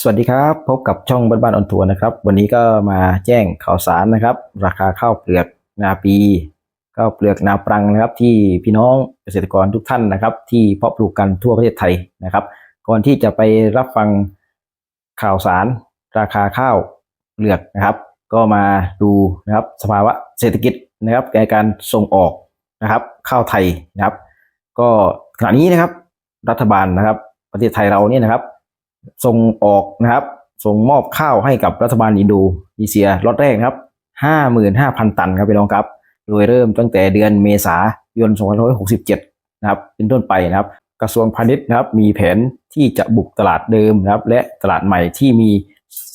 สวัสดีครับพบกับช่องบ้านบ้านออนทัวร์นะครับ วันนี้ก็มาแจ้งข่าวสารนะครับ ราคาข้าวเปลือกนาปีข้าวเปลือกนาปรังนะครับ ที่พี่น้องเกษตรกรทุกท่านนะครับ ที่เพาะปลูกกันทั่วประเทศไทยนะครับ ก่อนที่จะไปรับฟังข่าวสาร ราคาข้าวเปลือกนะครับ ก็มาดูนะครับสภาวะเศรษฐกิจนะครับในการส่งออกนะครับ ข้าวไทยนะครับ ก็ขณะนี้นะครับ รัฐบาลนะครับ ประเทศไทยเราเนี่ยนะครับ ส่งออกนะครับ ส่งมอบข้าวให้กับรัฐบาลอินโดนีเซียล็อตแรกครับ55,000 ตันครับพี่น้องครับ โดยเริ่มตั้งแต่เดือนเมษายน2567 นะครับ เป็นต้นไปนะครับ กระทรวงพาณิชย์นะครับ มีแผนที่จะบุกตลาดเดิมนะครับ และตลาดใหม่ที่มี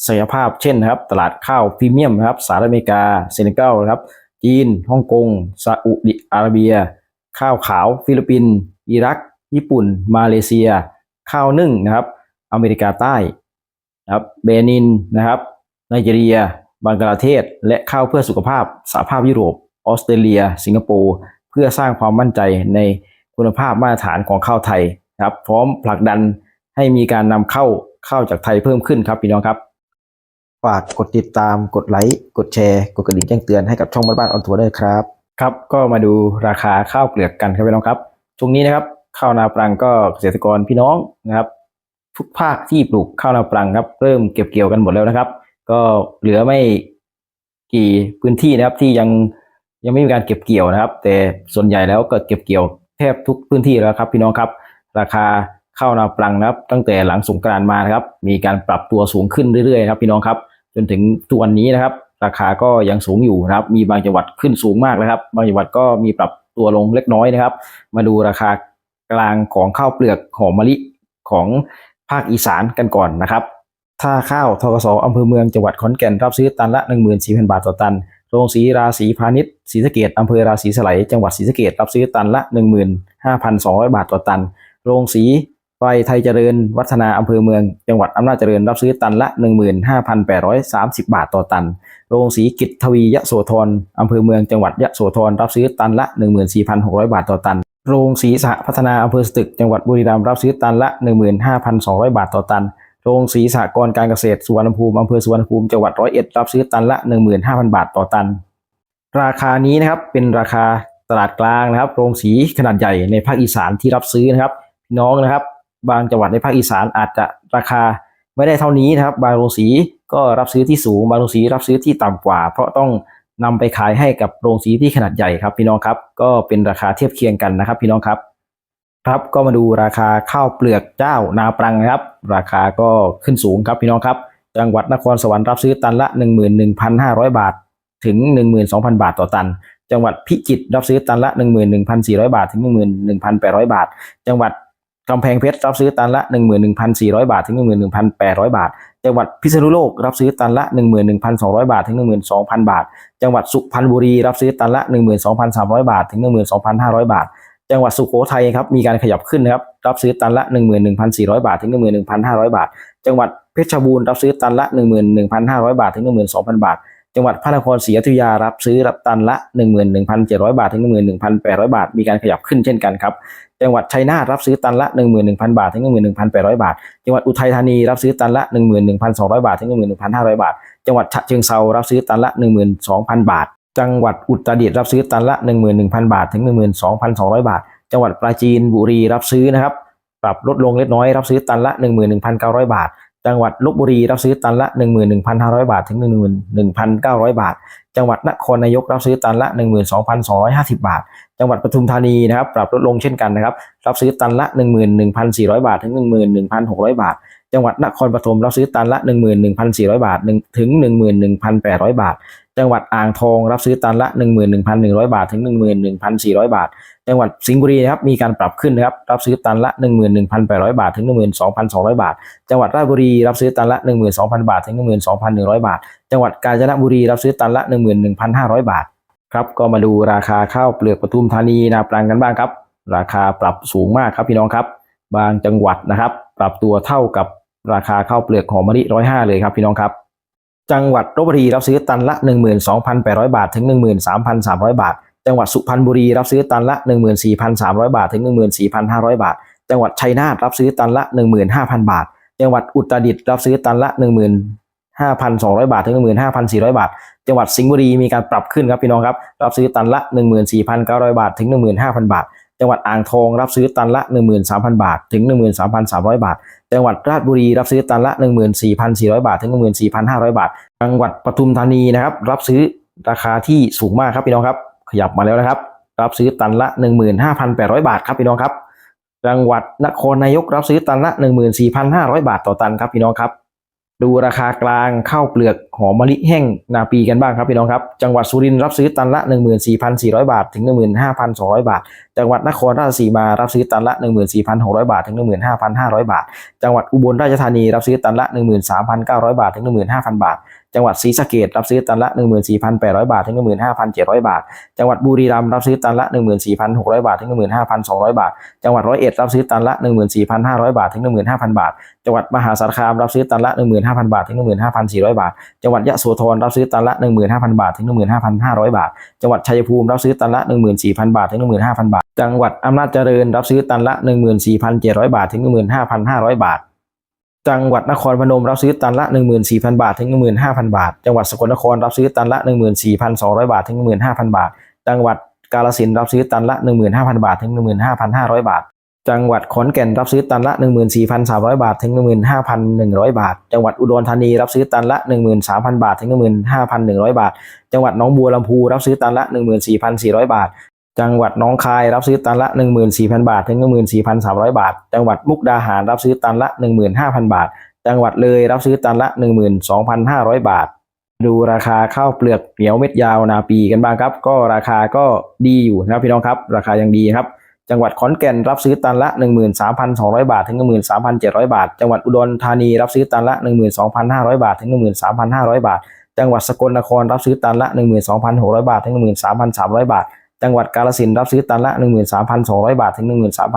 ศักยภาพเช่นนะครับ ตลาดข้าวพรีเมียมนะครับสหรัฐอเมริกาเซเนกัลนะครับจีนฮ่องกงซาอุดิอาระเบีย ข้าวขาว ฟิลิปปินส์อิรัก ญี่ปุ่น มาเลเซีย ข้าวนึ่งนะครับ อเมริกาใต้นะครับเบนินนะครับไนจีเรีย บังกลาเทศ และข้าวเพื่อสุขภาพสหภาพยุโรป ออสเตรเลีย สิงคโปร์เพื่อสร้างความมั่นใจในคุณภาพมาตรฐานของข้าวไทยนะครับพร้อมผลักดันให้มีการนำเข้าข้าวจากไทยเพิ่มขึ้นครับพี่น้องครับฝากกดติดตามกดไลค์กดแชร์ กดกระดิ่งแจ้งเตือนให้กับช่องบ้านบ้านออนทัวร์ด้วยครับครับก็มาดูราคาข้าวเปลือกกันครับพี่น้องครับช่วงนี้นะครับข้าวนาปรังก็เกษตรกรพี่น้องนะครับ ทุกภาคที่ปลูกข้าวนาปรังครับ เริ่มเก็บเกี่ยวกันหมดแล้วนะครับ ก็เหลือไม่กี่พื้นที่นะครับที่ยังยังไม่มีการเก็บเกี่ยวนะครับ แต่ส่วนใหญ่แล้วก็เก็บเกี่ยวแทบทุกพื้นที่แล้วครับ พี่น้องครับ ราคาข้าวนาปรังนะครับ ตั้งแต่หลังสงกรานต์มานะครับ มีการปรับตัวสูงขึ้นเรื่อยๆครับ พี่น้องครับ จนถึงทุกวันนี้นะครับ ราคาก็ยังสูงอยู่นะครับ มีบางจังหวัดขึ้นสูงมากนะครับ บางจังหวัดก็มีปรับตัวลงเล็กน้อยนะครับ มาดูราคากลางของข้าวเปลือกหอมมะลิของ ภาคอีสานกันก่อนนะครับถ้าข้าวทกสอำเภอเมืองจังหวัดขอนแก่นรับซื้อตันละ 14,000 บาทต่อตัน โรงสีราศีพาณิชย์ศรีสะเกดอำเภอราศีสไลยจังหวัดศรีสะเกดรับซื้อตันละ 15,200 บาทต่อตัน โรงสีไฟไทยเจริญ วัฒนาอำเภอเมือง จังหวัดอำนาจเจริญรับซื้อตันละ 15,830 บาทต่อตัน โรงสีกิจทวียะโสธรอำเภอเมืองจังหวัดยะโสธรรับซื้อตันละ 14,600 บาทต่อตัน โรงสีสหพัฒนาอำเภอสตึกจังหวัดบุรีรัมย์รับซื้อตันละ 15,200 บาทต่อตัน โรงสีสหกรการเกษตรสุวรรณภูมิอำเภอสุวรรณภูมิจังหวัดร้อยเอ็ดรับซื้อตันละ 15,000 บาทต่อตัน ราคานี้นะครับเป็นราคาตลาดกลางนะครับ โรงสีขนาดใหญ่ในภาคอีสานที่รับซื้อนะครับพี่น้องนะครับ บางจังหวัดในภาคอีสานอาจจะราคาไม่ได้เท่านี้นะครับ บางโรงสีก็รับซื้อที่สูง บางโรงสีรับซื้อที่ต่ำกว่า เพราะต้อง นำไปขายให้กับโรงสีที่ขนาดใหญ่ครับพี่น้องครับ ก็เป็นราคาเทียบเคียงกันนะครับ พี่น้องครับ ครับก็มาดูราคาข้าวเปลือกเจ้านาปรังนะครับ ราคาก็ขึ้นสูงครับพี่น้องครับ จังหวัดนครสวรรค์รับซื้อตันละ 11,500 บาท ถึง 12,000 บาทต่อตัน จังหวัดพิจิตรรับซื้อตันละ 11,400 บาท ถึง 11,800 บาท จังหวัด กำแพงเพชรรับซื้อตันละ 11,400 บาท ถึง 11,800 บาท จังหวัดพิษณุโลกรับซื้อตันละ 11,200 บาท ถึง 12,000 บาท จังหวัดสุพรรณบุรีรับซื้อตันละ 12,300 บาท ถึง 12,500 บาท จังหวัดสุโขทัยครับมีการขยับขึ้นนะครับรับซื้อตันละ 11,400 บาท ถึง 11,500 บาท จังหวัดเพชรบูรณ์รับซื้อตันละ 11,500 บาท ถึง 12,000 บาท จังหวัดพระนครศรีอยุธยารับซื้อรับตันละ 11,700 บาทถึง 11,800 บาท มีการขยับขึ้นเช่นกันครับ จังหวัดชัยนาทรับซื้อตันละ 11,000 บาทถึง 11,800 บาท จังหวัดอุทัยธานีรับซื้อตันละ 11,200 บาทถึง 11,500 บาท จังหวัดฉะเชิงเซารับซื้อตันละ 12,000 บาท จังหวัดอุตรดิตถ์รับซื้อตันละ 11,000 บาทถึง 12,200 บาท จังหวัดปราจีนบุรีรับซื้อนะครับปรับลดลงเล็กน้อยรับซื้อตันละ 11,900 บาท จังหวัดลบบุรีรับซื้อตันละ 11,500 บาทถึง 11,900 บาท จังหวัดนครนายกรับซื้อตันละ 12,250 บาท จังหวัดปทุมธานีนะครับปรับลดลงเช่นกันนะครับรับซื้อตันละ 11,400 บาทถึง 11,600 บาท จังหวัดนครปฐมรับซื้อตันละ 11,400 บาทถึง 11,800 บาท จังหวัดอ่างทองรับซื้อตันละ 11,100 บาท ถึง 11,400 บาท จังหวัดสิงห์บุรีนะครับมีการปรับขึ้นนะครับรับซื้อตันละ 11,800 บาท ถึง 12,200 บาท จังหวัดราชบุรีรับซื้อตันละ 12,000 บาท ถึง 12,100 บาท จังหวัดกาญจนบุรีรับซื้อตันละ 11,500 บาทครับก็มาดูราคาข้าวเปลือกปทุมธานีนาปรังกันบ้างครับ ราคาปรับสูงมากครับพี่น้องครับ บางจังหวัดนะครับ ปรับตัวเท่ากับราคาข้าวเปลือกหอมมะลิร้อยห้าเลยครับพี่น้องครับ จังหวัดลบบุรีรับซื้อตันละ 12,800 บาท ถึง 13,300 บาท จังหวัดสุพรรณบุรีรับซื้อตันละ 14,300 บาท ถึง 14,500 บาท จังหวัดชัยนาทรับซื้อตันละ 15,000 บาท จังหวัดอุตรดิตถ์รับซื้อตันละ 15,200 บาท ถึง 15,400 บาท จังหวัดสิงห์บุรีมีการปรับขึ้นครับพี่น้องครับ รับซื้อตันละ 14,900 บาท ถึง 15,000 บาท จังหวัดอ่างทองรับซื้อตันละ 13,000 บาท ถึง 13,300 บาท จังหวัดราชบุรีรับซื้อตันละ 14,400 บาท ถึง 14,500 บาท จังหวัดปทุมธานีนะครับรับซื้อราคาที่สูงมากครับพี่น้องครับ ขยับมาแล้วนะครับ รับซื้อตันละ 15,800 บาทครับพี่น้องครับ จังหวัดนครนายกรับซื้อตันละ 14,500 บาทต่อตันครับพี่น้องครับ ดูราคากลางข้าวเปลือกหอมมะลิแห้งนาปีกันบ้างครับพี่น้องครับ จังหวัดสุรินทร์รับซื้อตันละ 14,400 บาท ถึง 15,200 บาท จังหวัดนครราชสีมารับซื้อตันละ 14,600 บาท ถึง 15,500 บาท จังหวัดอุบลราชธานีรับซื้อตันละ 13,900 บาท ถึง 15,000 บาท จังหวัดศรีสะเกษรับซื้อตันละ 14,800 บาท ถึง 15,700 บาท จังหวัดบุรีรัมย์รับซื้อตันละ 14,600 บาท ถึง 15,200 บาท จังหวัดร้อยเอ็ดรับซื้อตันละ 14,500 บาท ถึง 15,000 บาท จังหวัดมหาสารคามรับซื้อตันละ 15,000 บาท ถึง 15,400 บาท จังหวัดยะโสธรรับซื้อตันละ 15,000 บาท ถึง 15,500 บาท จังหวัดชัยภูมิรับซื้อตันละ 14,000 บาท ถึง 15,000 บาท จังหวัดอำนาจเจริญรับซื้อตันละ 14,700 บาท ถึง 15,500 บาท จังหวัดนครพนมรับซื้อตันละ 14,000 บาท ถึง 15,000 บาท จังหวัดสกลนครรับซื้อตันละ 14,200 บาท ถึง 15,000 บาท จังหวัดกาฬสินธุ์รับซื้อตันละ 15,000 บาท ถึง 15,500 บาท จังหวัดขอนแก่นรับซื้อตันละ 14,300 บาท ถึง 15,100 บาท จังหวัดอุดรธานีรับซื้อตันละ 13,000 บาท ถึง 15,100 บาท จังหวัดหนองบัวลำพูรับซื้อตันละ 14,400 บาท จังหวัดหนองคายรับซื้อตันละ 14,000 บาท ถึง 14,300 บาท จังหวัดมุกดาหารรับซื้อตันละ 15,000 บาท จังหวัดเลยรับซื้อตันละ 12,500 บาท ดูราคาข้าวเปลือกเหนียวเม็ดยาวนาปีกันบ้างครับ ก็ราคาก็ดีอยู่นะครับพี่น้องครับ ราคายังดีครับ จังหวัดขอนแก่นรับซื้อตันละ 13,200 บาท ถึง 13,700 บาท จังหวัดอุดรธานีรับซื้อตันละ 12,500 บาท ถึง 13,500 บาท จังหวัดสกลนครรับซื้อตันละ 12,600 บาท ถึง 13,300 บาท จังหวัดกาลสินรับซื้อตันละ 13,200 บาท ถึง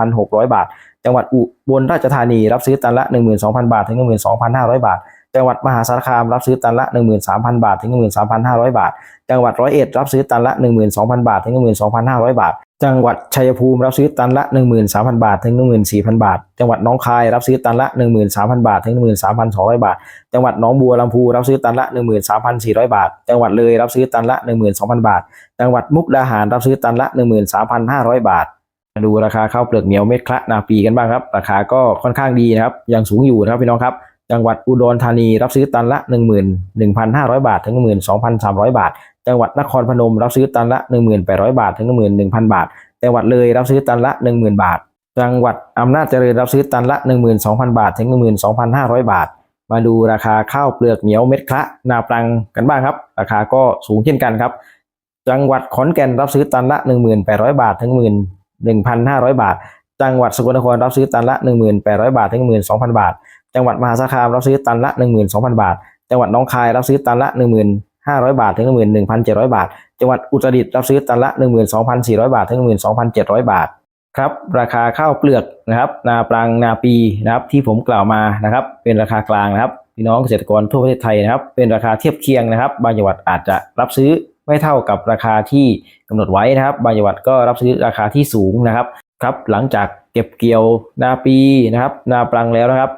13,600 บาท จังหวัดอุบลราชธานีรับซื้อตันละ 12,000 บาท ถึง 12,500 บาท จังหวัดมหาสารคามรับซื้อตันละ 13,000 บาท ถึง 13,500 บาท จังหวัดร้อยเอ็ดรับซื้อตันละ 12,000 บาท ถึง 12,500 บาท จังหวัดชัยภูมิรับซื้อตันละ 13,000 บาท ถึง 14,000 บาท จังหวัดหนองคายรับซื้อตันละ 13,000 บาท ถึง 13,200 บาท จังหวัดหนองบัวลำพูรับซื้อตันละ 13,400 บาท จังหวัดเลยรับซื้อตันละ 12,000 บาท จังหวัดมุกดาหารรับซื้อตันละ 13,500 บาทดูราคาข้าวเปลือกเหนียวเม็ดคละนาปีกันบ้างครับ ราคาก็ค่อนข้างดีนะครับยังสูงอยู่นะครับพี่น้องครับ จังหวัดอุดรธานีรับซื้อตันละ 11,500 บาท ถึง 12,300 บาท จังหวัดนครพนมรับซื้อตันละ 1,800 บาท ถึง 11,000 บาท จังหวัดเลยรับซื้อตันละ 10,000 บาท จังหวัดอำนาจเจริญรับซื้อตันละ 12,000 บาท ถึง 12,500 บาท มาดูราคาข้าวเปลือกเหนียวเม็ดคละนาปรังกันบ้างครับ ราคาก็สูงเช่นกันครับ จังหวัดขอนแก่นรับซื้อตันละ 1,800 บาท ถึง11,500 บาท จังหวัดสกลนครรับซื้อตันละ 1,800 บาท ถึง 12,000 บาท จังหวัดมหาสารคามรับซื้อตันละ 12,000 บาท จังหวัดหนองคายรับซื้อตันละ 1,500 บาท ถึง 11,700 บาท จังหวัดอุตรดิตถ์รับซื้อตันละ 12,400 บาท ถึง 12,700 บาทครับราคาข้าวเปลือกนะครับ นาปรังนาปีนะครับที่ผมกล่าวมานะครับ เป็นราคากลางนะครับพี่น้องเกษตรกรทั่วประเทศไทยนะครับ เป็นราคาเทียบเคียงนะครับ บางจังหวัดอาจจะรับซื้อไม่เท่ากับราคาที่กำหนดไว้นะครับ บางจังหวัดก็รับซื้อราคาที่สูงนะครับครับ หลังจากเก็บเกี่ยวนาปีนะครับ นาปรังแล้วนะครับ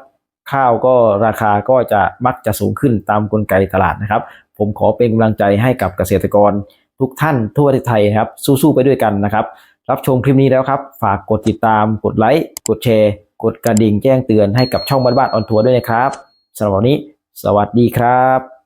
ข้าวก็ราคาก็จะมักจะสูงขึ้นตามกลไกตลาดนะครับ ผมขอเป็นกำลังใจให้กับเกษตรกรทุกท่านทั่วประเทศไทยครับ สู้ๆไปด้วยกันนะครับ รับชมคลิปนี้แล้วครับ ฝากกดติดตาม กดไลค์ กดแชร์ กดกระดิ่งแจ้งเตือนให้กับช่องบ้านบ้านออนทัวร์ด้วยนะครับสำหรับวันนี้ สวัสดีครับ